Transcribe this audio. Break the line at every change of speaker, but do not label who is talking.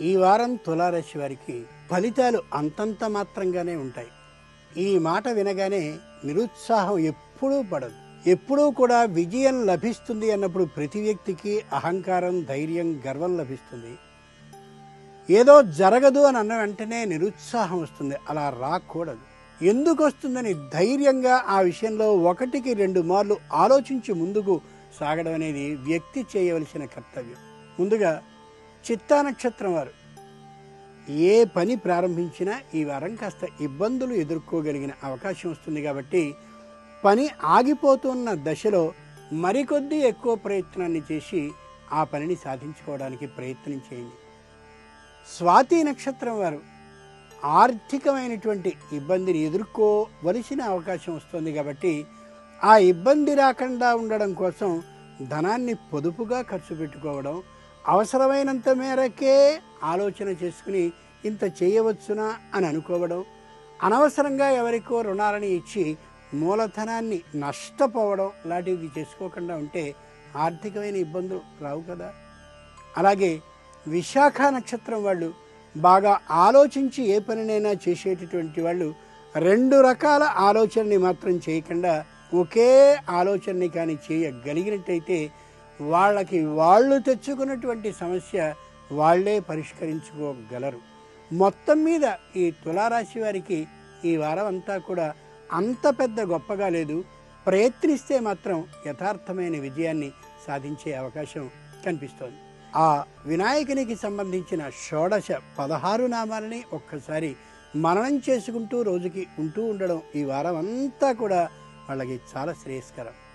ఈ వారం తులారాశి వారికి ఫలితాలు అంతంత మాత్రంగానే ఉంటాయి. ఈ మాట వినగానే నిరుత్సాహం ఎప్పుడూ పడదు. ఎప్పుడూ కూడా విజయం లభిస్తుంది అన్నప్పుడు ప్రతి వ్యక్తికి అహంకారం ధైర్యం గర్వం లభిస్తుంది. ఏదో జరగదు అని అన్న వెంటనే నిరుత్సాహం వస్తుంది. అలా రాకూడదు. ఎందుకు వస్తుందని ధైర్యంగా ఆ విషయంలో ఒకటికి రెండు మార్లు ఆలోచించి ముందుకు సాగడం అనేది వ్యక్తి చేయవలసిన కర్తవ్యం. ముందుగా చిత్తా నక్షత్రం వారు. ఏ పని ప్రారంభించినా ఈ వారం కాస్త ఇబ్బందులు ఎదుర్కోగలిగిన అవకాశం వస్తుంది కాబట్టి పని ఆగిపోతున్న దశలో మరికొద్ది ఎక్కువ ప్రయత్నాన్ని చేసి ఆ పనిని సాధించుకోవడానికి ప్రయత్నం చేయండి. స్వాతి నక్షత్రం వారు ఆర్థికమైనటువంటి ఇబ్బందిని ఎదుర్కోవలసిన అవకాశం వస్తుంది కాబట్టి ఆ ఇబ్బంది రాకుండా ఉండడం కోసం ధనాన్ని పొదుపుగా ఖర్చు పెట్టుకోవడం అవసరమైనంత మేరకే ఆలోచన చేసుకుని ఇంత చేయవచ్చునా అని అనుకోవడం అనవసరంగా ఎవరికో రుణాలని ఇచ్చి మూలధనాన్ని నష్టపోవడం లాంటివి చేసుకోకుండా ఉంటే ఆర్థికమైన ఇబ్బందులు రావు కదా. అలాగే విశాఖ నక్షత్రం వాళ్ళు బాగా ఆలోచించి ఏ పనినైనా చేసేటటువంటి వాళ్ళు రెండు రకాల ఆలోచనని మాత్రం చేయకుండా ఒకే ఆలోచనని కానీ చేయగలిగినట్టయితే వాళ్ళకి వాళ్ళు తెచ్చుకున్నటువంటి సమస్య వాళ్ళే పరిష్కరించుకోగలరు. మొత్తం మీద ఈ తులారాశి వారికి ఈ వారం అంతా కూడా అంత పెద్ద గొప్పగా లేదు. ప్రయత్నిస్తే మాత్రం యథార్థమైన విజయాన్ని సాధించే అవకాశం కనిపిస్తోంది. ఆ వినాయకునికి సంబంధించిన షోడశ పదహారు నామాలని ఒక్కసారి మననం చేసుకుంటూ రోజుకి ఉంటూ ఉండడం ఈ వారం అంతా కూడా వాళ్ళకి చాలా శ్రేయస్కరం.